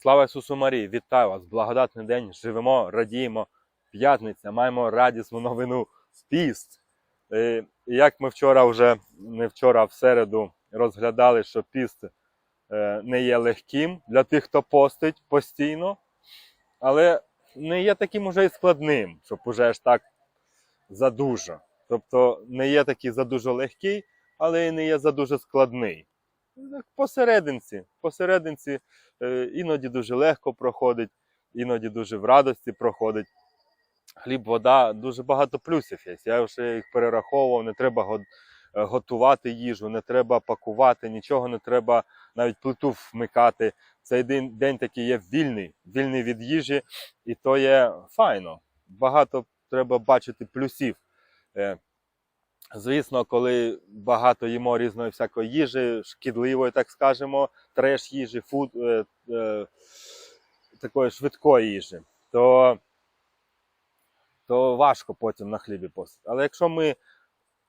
Слава Ісусу Марії! Вітаю вас! Благодатний день! Живемо, радіємо. П'ятниця, маємо радісну новину. Піст. Е, і Як ми вчора вже, не вчора, а в середу розглядали, що піст е, не є легким для тих, хто постить постійно, але не є таким уже і складним, щоб уже аж так задуже. Тобто не є такий задуже легкий, але і не є задуже складний. Так, Посерединці, посерединці е, іноді дуже легко проходить, іноді дуже в радості проходить. Хліб, вода, дуже багато плюсів є. Я вже їх перераховував, не треба е, готувати їжу, не треба пакувати, нічого не треба навіть плиту вмикати. Цей день, день такий є вільний, вільний від їжі, і то є файно. Багато треба бачити плюсів. Звісно, коли багато їмо різної всякої їжі, шкідливої, так скажемо, треш їжі, фуд, е, е, такої швидкої їжі, то, то важко потім на хлібі постити. Але якщо ми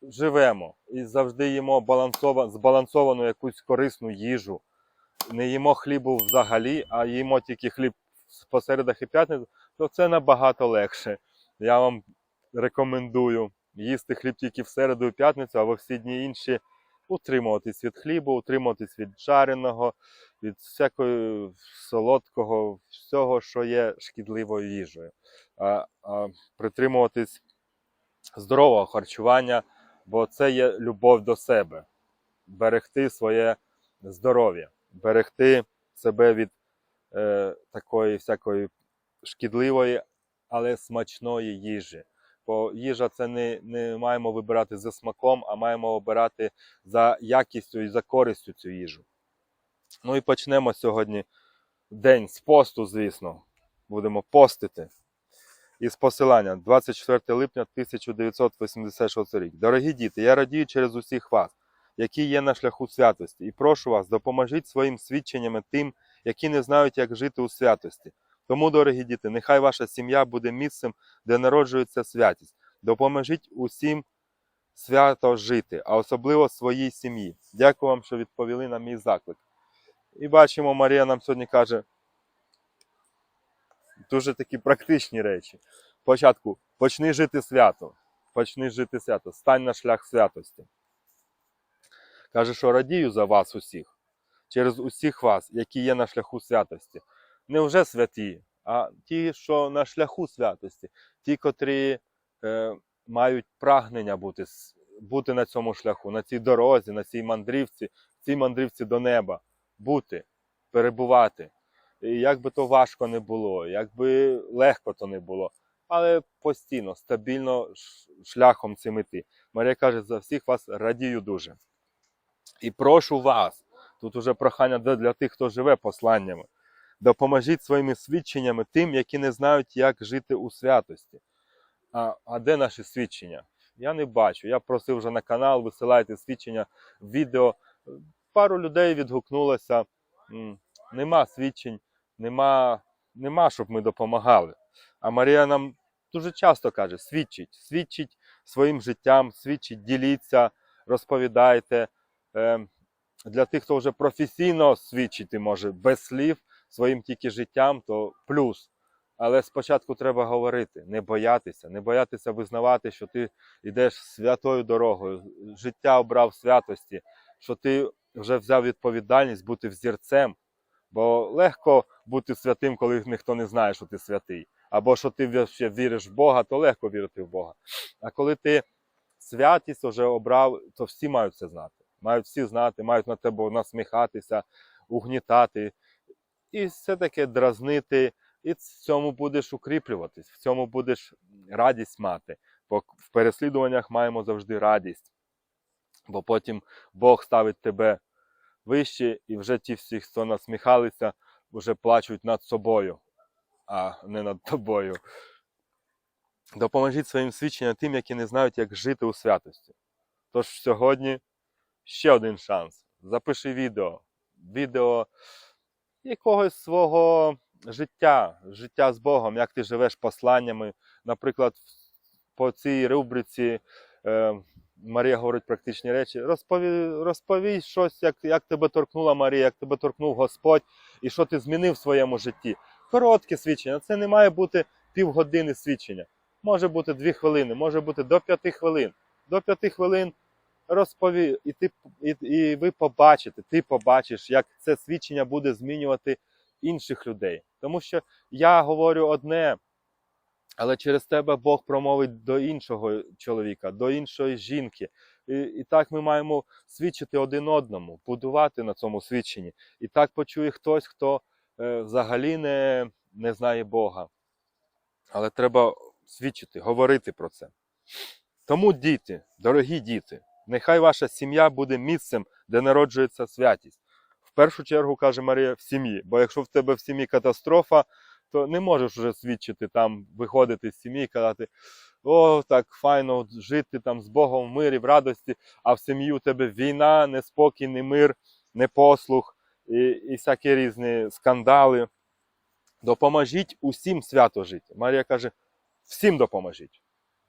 живемо і завжди їмо балансова, збалансовану якусь корисну їжу, не їмо хлібу взагалі, а їмо тільки хліб по середах і п'ятницях, то це набагато легше. Я вам рекомендую їсти хліб тільки в середу і п'ятницю, а во всі дні інші утримуватись від хлібу, утримуватись від жареного, від всякого солодкого, всього, що є шкідливою їжею. А, а притримуватись здорового харчування, бо це є любов до себе. Берегти своє здоров'я, берегти себе від е, такої всякої шкідливої, але смачної їжі. Бо їжа це не, не маємо вибирати за смаком, а маємо обирати за якістю і за користю цю їжу. Ну і почнемо сьогодні день з посту, звісно. Будемо постити. Із посилання 24 липня 1986 рік. Дорогі діти, я радію через усіх вас, які є на шляху святості, і прошу вас, допоможіть своїм свідченнями тим, які не знають, як жити у святості. Тому, дорогі діти, нехай ваша сім'я буде місцем, де народжується святість. Допоможіть усім свято жити, а особливо своїй сім'ї. Дякую вам, що відповіли на мій заклик. І бачимо, Марія нам сьогодні каже дуже такі практичні речі. Спочатку почни жити свято. Почни жити свято, стань на шлях святості. Каже, що радію за вас усіх, через усіх вас, які є на шляху святості. Не вже святі, а ті, що на шляху святості, ті, котрі е, мають прагнення бути, бути на цьому шляху, на цій дорозі, на цій мандрівці, цій мандрівці до неба, бути, перебувати. І як би то важко не було, як би легко то не було, але постійно, стабільно шляхом цим іти. Марія каже, за всіх вас радію дуже. І прошу вас, тут уже прохання для тих, хто живе посланнями. Допоможіть своїми свідченнями тим, які не знають, як жити у святості. А, а де наші свідчення? Я не бачу. Я просив вже на канал, висилайте свідчення, відео. Пару людей відгукнулося. Нема свідчень, нема, нема, щоб ми допомагали. А Марія нам дуже часто каже: свідчіть, свідчіть своїм життям, свідчіть, діліться, розповідайте. Е, Для тих, хто вже професійно свідчити може без слів своїм тільки життям, то плюс. Але спочатку треба говорити, не боятися, не боятися визнавати, що ти йдеш святою дорогою, життя обрав святості, що ти вже взяв відповідальність бути взірцем. Бо легко бути святим, коли ніхто не знає, що ти святий. Або що ти ще віриш в Бога, то легко вірити в Бога. А коли ти святість вже обрав, то всі мають це знати. Мають всі знати, мають на тебе насміхатися, угнітати. І все таке дразнити, і в цьому будеш укріплюватись, в цьому будеш радість мати. Бо в переслідуваннях маємо завжди радість. Бо потім Бог ставить тебе вище, і вже ті всі, хто насміхалися, вже плачуть над собою, а не над тобою. Допоможіть своїм свідченням тим, які не знають, як жити у святості. Тож сьогодні ще один шанс. Запиши відео. Відео якогось свого життя, життя з Богом, як ти живеш посланнями. Наприклад, по цій рубриці е, Марія говорить практичні речі. Розповій, розповій щось, як, як тебе торкнула Марія, як тебе торкнув Господь, і що ти змінив в своєму житті. Коротке свідчення. Це не має бути півгодини свідчення. Може бути дві хвилини, може бути до п'яти хвилин. До п'яти хвилин розпові, і, ти, і, і ви побачите, ти побачиш, як це свідчення буде змінювати інших людей. Тому що я говорю одне, але через тебе Бог промовить до іншого чоловіка, до іншої жінки. І, і так ми маємо свідчити один одному, будувати на цьому свідченні. І так почує хтось, хто е, взагалі не, не знає Бога. Але треба свідчити, говорити про це. Тому, діти, дорогі діти, нехай ваша сім'я буде місцем, де народжується святість. В першу чергу, каже Марія, в сім'ї. Бо якщо в тебе в сім'ї катастрофа, то не можеш вже свідчити там, виходити з сім'ї і казати: о, так файно жити там з Богом в мирі, в радості, а в сім'ї у тебе війна, неспокій, немир, непослух і, і всякі різні скандали. Допоможіть усім свято жити. Марія каже: всім допоможіть.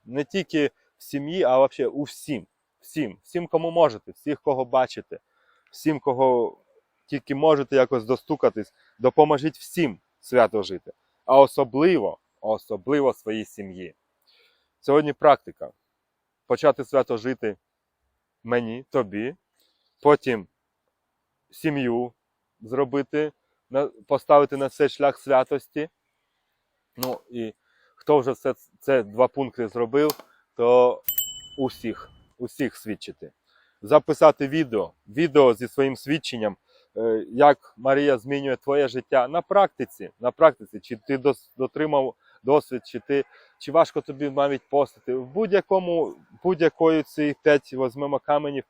Не тільки в сім'ї, а взагалі усім. Всім, всім, кому можете, всіх, кого бачите, всім, кого тільки можете якось достукатись, допоможіть всім свято жити, а особливо, особливо своїй сім'ї. Сьогодні практика. Почати свято жити мені, тобі, потім сім'ю зробити, поставити на цей шлях святості. Ну і хто вже все це два пункти зробив, то усіх, усіх свідчити. Записати відео, відео зі своїм свідченням, е, як Марія змінює твоє життя на практиці. На практиці, чи ти дотримав досвід, чи ти чи важко тобі навіть постати. В будь-якому, будь-якої ці п'ять візьмемо каменів,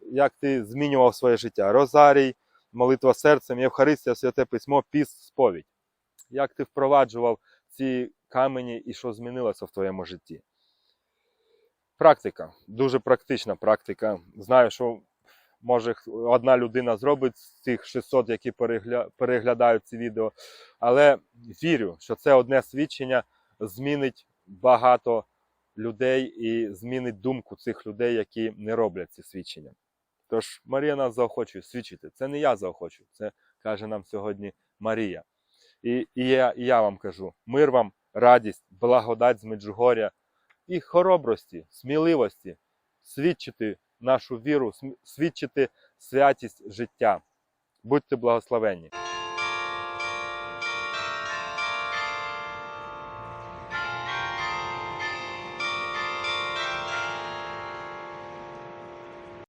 як ти змінював своє життя. Розарій, молитва серцем, Євхаристія, святе письмо, піст, сповідь. Як ти впроваджував ці камені і що змінилося в твоєму житті? Практика, дуже практична практика. Знаю, що може одна людина зробить з цих 600, які перегля... переглядають ці відео, але вірю, що це одне свідчення змінить багато людей і змінить думку цих людей, які не роблять ці свідчення. Тож Марія нас заохочує свідчити. Це не я заохочую, це каже нам сьогодні Марія. І, і, я, і я вам кажу: мир вам, радість, благодать з Меджугоря і хоробрості, сміливості свідчити нашу віру, свідчити святість життя. Будьте благословенні.